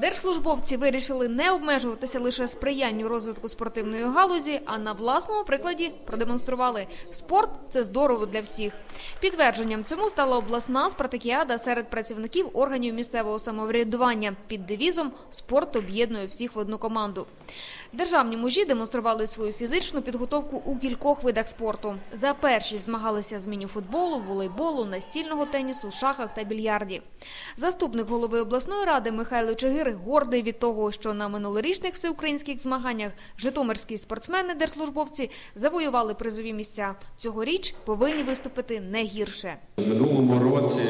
Держслужбовці вирішили не обмежуватися лише сприянню розвитку спортивної галузі, а на власному прикладі продемонстрували – спорт – це здорово для всіх. Підтвердженням цьому стала обласна спартакіада серед працівників органів місцевого самоврядування під девізом «Спорт об'єднує всіх в одну команду». Державні мужі демонстрували свою фізичну підготовку у кількох видах спорту. За перші змагалися з мініфутболу, волейболу, настільного тенісу, шахах та більярді. Заступник голови обласної ради Михайло Чигир гордий від того, що на минулорічних всеукраїнських змаганнях житомирські спортсмени-держслужбовці завоювали призові місця. Цьогоріч повинні виступити не гірше. У минулому році,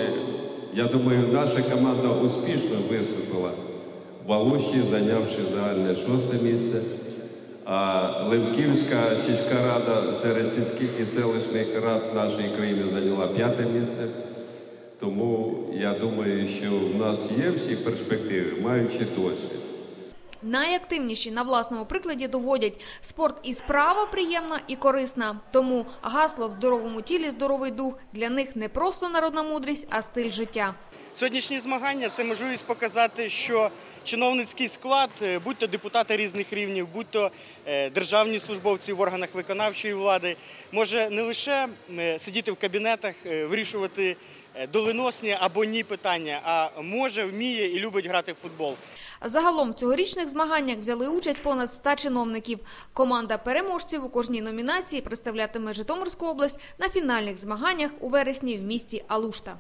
я думаю, наша команда успішно виступила в Алуші, зайнявши загальне шосте місце. А Левківська сільська рада серед сільських і селищних рад нашої країни зайняла п'яте місце. Тому я думаю, що в нас є всі перспективи, маючи досвід. Найактивніші на власному прикладі доводять – спорт і справа приємна і корисна. Тому гасло «в здоровому тілі здоровий дух» для них не просто народна мудрість, а стиль життя. Сьогоднішні змагання це можливість показати, що чиновницький склад, е, будь то депутати різних рівнів, будь то е, державні службовці в органах виконавчої влади, може не лише е, сидіти в кабінетах, вирішувати доленосні або ні питання, а може, вміє і любить грати в футбол. Загалом цьогорічних змаганнях взяли участь понад 100 чиновників. Команда переможців у кожній номінації представлятиме Житомирську область на фінальних змаганнях у вересні в місті Алушта.